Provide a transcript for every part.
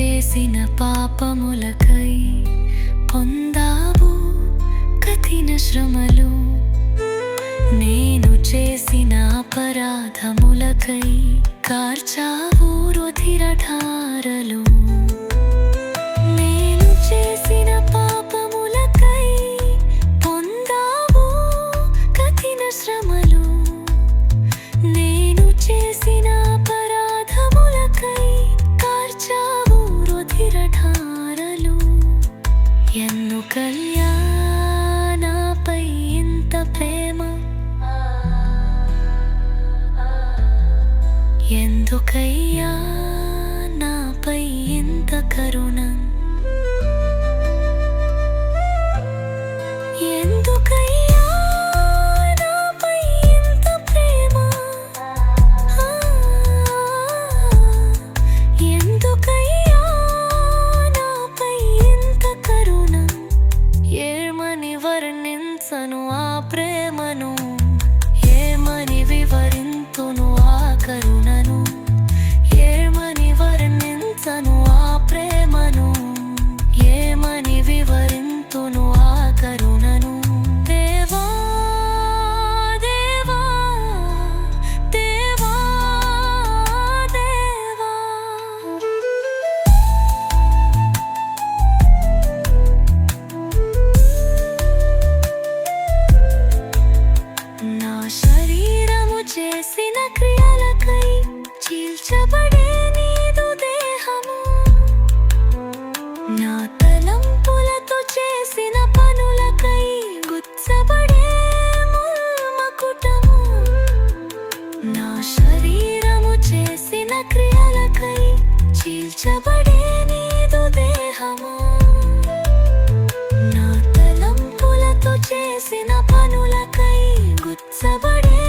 చేసిన పాపములకై పొందావు కఠిన శ్రమలు. నేను చేసిన అపరాధములకై కార్చా కళ్యాణపై ఇంత ప్రేమ. ఎందుకయ్యా? చేసను ఆ ప్రేమను ఏమని వివరింతును? చీల్చబడే నీదు దేహము. నా తలంపులతో చేసిన పనులకై గుచ్చబడే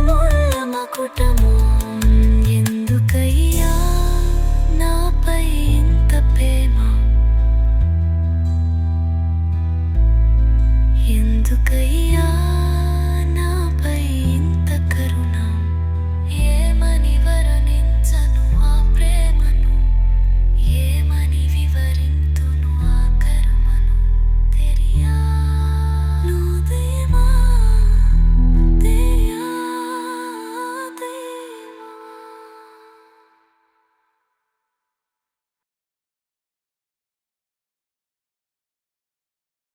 ముళ్ళ మకుటము. ఎందుకయ్యా? నాపై ఇంత ప్రేమ. ఎందుకయ్యా?